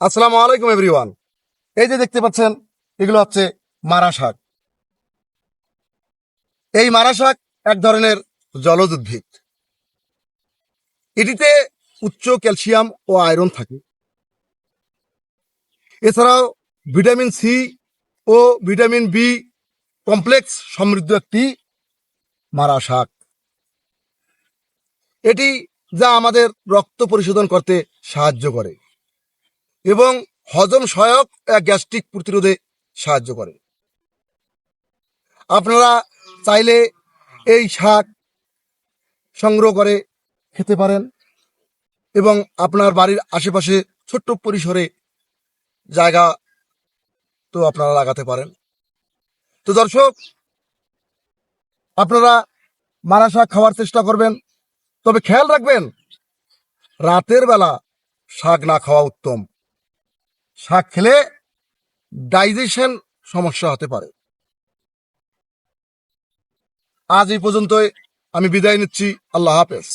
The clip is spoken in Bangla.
আসসালামু আলাইকুম, এভরিওয়ান। এই যে দেখতে পাচ্ছেন, এগুলো হচ্ছে মারা শাক। এই মারা শাক এক ধরনের জলজ উদ্ভিদ। এটিতে উচ্চ ক্যালসিয়াম ও আয়রন থাকে। এছাড়াও ভিটামিন সি ও ভিটামিন বি কমপ্লেক্স সমৃদ্ধ একটি মারা শাক। এটি যা আমাদের রক্ত পরিশোধন করতে সাহায্য করে। এবং হজম সহায়ক গ্যাস্ট্রিক প্রতিরোধে সাহায্য করে। আপনারা চাইলে এই শাক সংগ্রহ করে খেতে পারেন এবং আপনার বাড়ির আশেপাশে ছোট্ট পরিসরে জায়গা তো আপনারা লাগাতে পারেন। তো দর্শক, আপনারা মারা শাক খাওয়ার চেষ্টা করবেন, তবে খেয়াল রাখবেন, রাতের বেলা শাক না খাওয়া উত্তম। শাক খেলে ডাইজেশন সমস্যা হতে পারে। আজ এই পর্যন্তই। আমি বিদায় নিচ্ছি। আল্লাহ হাফেজ।